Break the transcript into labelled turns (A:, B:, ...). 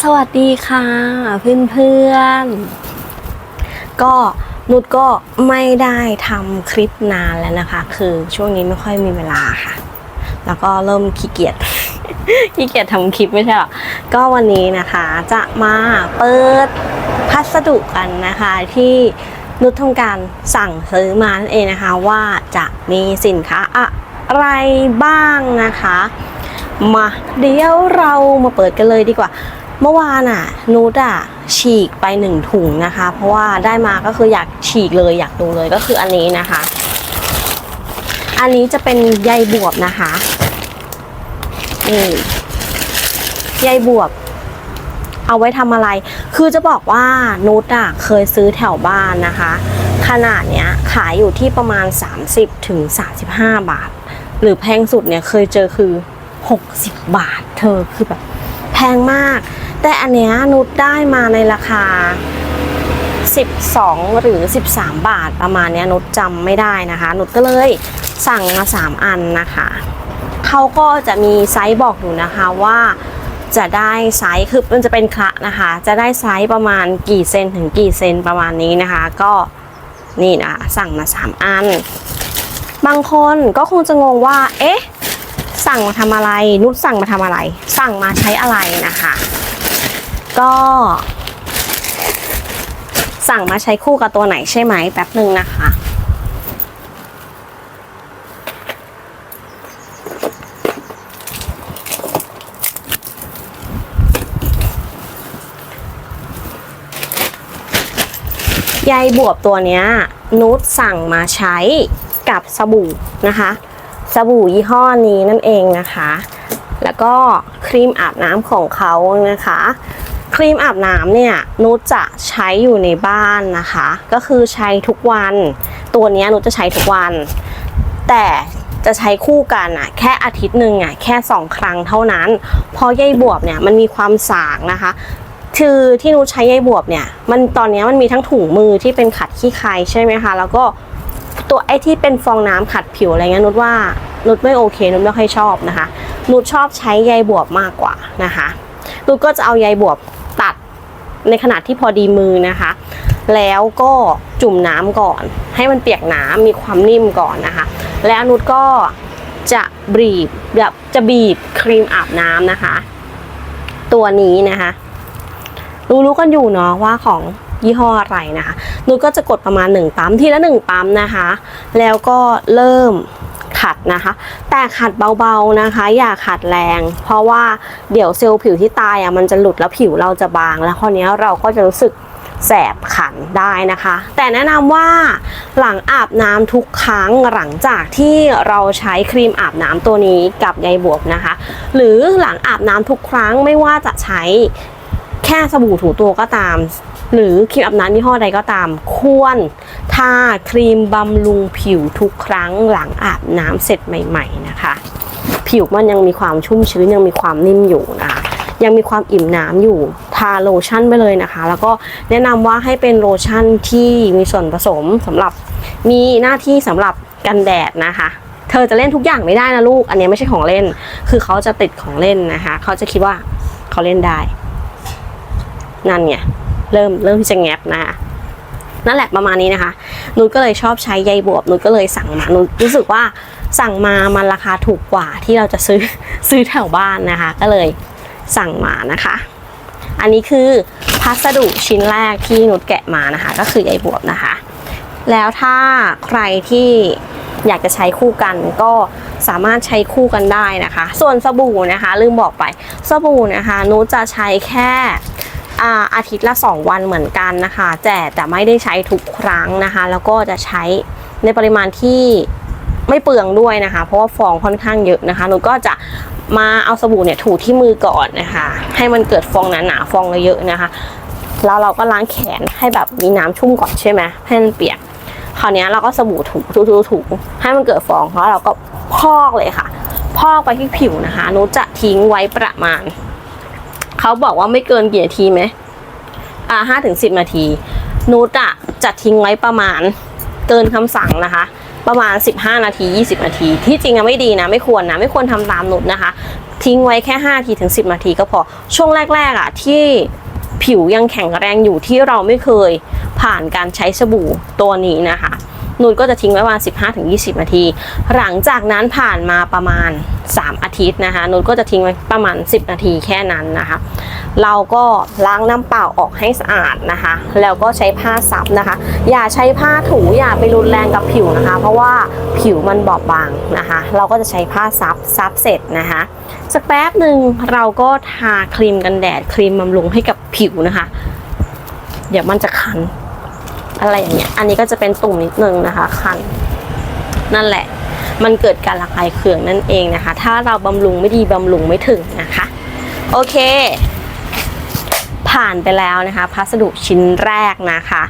A: สวัสดีค่ะเพื่อนๆ ก็นุชก็ไม่ได้ทำคลิปนานแล้วนะคะ คือช่วงนี้ไม่ค่อยมีเวลาค่ะ แล้วก็เริ่มขี้เกียจขี้เกียจทำคลิปไม่ใช่หรอ ก็วันนี้นะคะจะมาเปิดพัสดุกันนะคะที่นุชทำการสั่งซื้อมานั่นเองนะคะ ว่าจะมีสินค้าอะไรบ้างนะคะ มาเดี๋ยวเรามาเปิดกันเลยดีกว่า เมื่อวานอะนูดอะฉีกไปหนึ่งถุงนะคะ เพราะว่าได้มาก็คืออยากฉีกเลยอยากดูเลยก็คืออันนี้นะคะ อันนี้จะเป็นใยบวบนะคะนี่ใยบวบ เอาไว้ทำอะไร คือจะบอกว่านูดอะเคยซื้อแถวบ้านนะคะ ขนาดเนี้ยขายอยู่ที่ประมาณ 30ถึง35 บาท หรือแพงสุดเนี่ยเคยเจอคือ 60 บาท เธอคือแบบแพงมาก แต่อันเนี้ยนุชได้มาในราคา 12 หรือ 13 บาทประมาณเนี้ยนุชจำไม่ได้นะคะ นุชก็เลยสั่งมา 3 อันนะคะเขาก็จะมีไซส์บอกอยู่นะคะว่าจะได้ไซส์คือมันจะเป็นคละนะคะ จะได้ไซส์ประมาณกี่เซนถึงกี่เซนประมาณนี้นะคะ ก็นี่นะสั่งมา 3 อัน บางคนก็คงจะงงว่า เอ๊ะ สั่งมาทำอะไร นุชสั่งมาทำอะไร สั่งมาใช้อะไรนะคะ ก็ สั่งมาใช้คู่กับตัวไหนใช่ไหมแป๊บหนึ่งนะคะใยบวบตัวนี้นุชสั่งมาใช้กับสบู่นะคะ สบู่ยี่ห้อนี้นั่นเองนะคะ แล้วก็ครีมอาบน้ำของเขานะคะ ครีมอาบน้ำเนี่ยนุชจะใช้อยู่ในบ้านนะคะ ก็คือใช้ทุกวัน ตัวนี้นุชจะใช้ทุกวัน แต่จะใช้คู่กันอะแค่อาทิตย์หนึ่งอะแค่สองครั้งเท่านั้น เพราะใยบวบเนี่ยมันมีความสางนะคะคือที่นุชใช้ใยบวบเนี่ยมันตอนนี้มันมีทั้งถุงมือที่เป็นขัดขี้ใครใช่ไหมคะ แล้วก็ตัวไอ้ที่เป็นฟองน้ำขัดผิวอะไรเงี้ยนุชว่านุชไม่โอเคนุชไม่ค่อยชอบนะคะนุชชอบใช้ใยบวบมากกว่านะคะนุชก็จะเอาใยบวบ ในขนาดที่พอดีมือนะคะ แล้วก็จุ่มน้ำก่อน ให้มันเปียกน้ำมีความนิ่มก่อนนะคะ แล้วนุชก็จะบีบแบบจะบีบครีมอาบน้ำนะคะ ตัวนี้นะคะ รู้รู้กันอยู่เนาะว่าของยี่ห้ออะไรนะคะนุชก็จะกดประมาณ 1 ปั๊มทีละ 1 ปั๊มนะคะ แล้วก็เริ่ม ขัดนะคะ แต่ขัดเบาๆนะคะ อย่าขัดแรง เพราะว่าเดี๋ยวเซลล์ผิวที่ตายอะมันจะหลุดแล้วผิวเราจะบาง แล้วคราวนี้เราก็จะรู้สึกแสบขันได้นะคะ แต่แนะนำว่าหลังอาบน้ำทุกครั้งหลังจากที่เราใช้ครีมอาบน้ำตัวนี้กับใยบวบนะคะ หรือหลังอาบน้ำทุกครั้งไม่ว่าจะใช้ ค่สบู่ถูตัวก็ตาม หรือครีมอาบน้ำยี่ห้อใดก็ตาม ควรทาครีมบำรุงผิวทุกครั้งหลังอาบน้ำเสร็จใหม่ ๆนะคะ ผิวมันยังมีความชุ่มชื้นยังมีความนิ่มอยู่นะคะยังมีความอิ่มน้ำอยู่ทาโลชั่นไปเลยนะคะ แล้วก็แนะนำว่าให้เป็นโลชั่นที่มีส่วนผสมสำหรับมีหน้าที่สำหรับกันแดดนะคะ เธอจะเล่นทุกอย่างไม่ได้นะลูก อันนี้ไม่ใช่ของเล่น คือเขาจะติดของเล่นนะคะ เขาจะคิดว่าเขาเล่นได้ นั่นไงเริ่มเริ่มที่จะแงบนะคะนั่นแหละประมาณนี้นะคะนุชก็เลยชอบใช้ใยบวบนุชก็เลยสั่งมานุชรู้สึกว่าสั่งมามันราคาถูกกว่าที่เราจะซื้อซื้อแถวบ้านนะคะ ก็เลยสั่งมานะคะ อันนี้คือพัสดุชิ้นแรกที่นุชแกะมานะคะ ก็คือใยบวบนะคะ แล้วถ้าใครที่อยากจะใช้คู่กันก็สามารถใช้คู่กันได้นะคะ ส่วนสบู่นะคะ ลืมบอกไปสบู่นะคะนุชจะใช้แค่ อาทิตย์ละ 2 วันเหมือนกันนะคะแต่แต่ไม่ได้ใช้ทุกครั้งนะคะ แล้วก็จะใช้ในปริมาณที่ไม่เปลืองด้วยนะคะ เพราะว่าฟองค่อนข้างเยอะนะคะนุชก็จะมาเอาสบู่เนี่ยถูที่มือก่อนนะคะ ให้มันเกิดฟองหนาๆฟองเยอะๆนะคะแล้วเราก็ล้างแขนให้แบบมีน้ำชุ่มก่อนใช่ไหมให้มันเปียกคราวนี้เราก็สบู่ถูถูถูถูให้มันเกิดฟองแล้วเราก็พอกเลยค่ะ พอกไปที่ผิวนะคะนุจะทิ้งไว้ประมาณ เขาบอกว่าไม่เกินกี่นาทีไหมอ่าห้าถึงสิบนาทีนุชอะจะทิ้งไว้ประมาณเกินคำสั่งนะคะ ประมาณ 15 นาที 20 นาที ที่จริงอะไม่ดีนะ ไม่ควรนะ ไม่ควรทำตามนุชนะคะ ทิ้งไว้แค่5นาทีถึง 10 นาทีก็พอ ช่วงแรก ๆอะที่ผิวยังแข็งแรงอยู่ที่เราไม่เคยผ่านการใช้สบู่ตัวนี้นะคะ นูนก็จะทิ้งไว้ประมาณ 15-20 นาที หลังจากนั้นผ่านมาประมาณ 3 อาทิตย์นะคะนูนก็จะทิ้งไว้ประมาณ 10 นาทีแค่นั้นนะคะ เราก็ล้างน้ำเปล่าออกให้สะอาดนะคะ แล้วก็ใช้ผ้าซับนะคะ อย่าใช้ผ้าถูอย่าไปรุนแรงกับผิวนะคะ เพราะว่าผิวมันบอบบางนะคะ เราก็จะใช้ผ้าซับซับเสร็จนะคะสักแป๊บหนึ่งเราก็ทาครีมกันแดดครีมบำรุงให้กับผิวนะคะ เดี๋ยวมันจะคัน อะไรอย่างเงี้ย อันนี้ก็จะเป็นตุ่มนิดนึงนะคะคันนั่นแหละ มันเกิดการระคายเคืองนั่นเองนะคะ ถ้าเราบำรุงไม่ดีบำรุงไม่ถึงนะคะ โอเค ผ่านไปแล้วนะคะ พัสดุชิ้นแรกนะคะ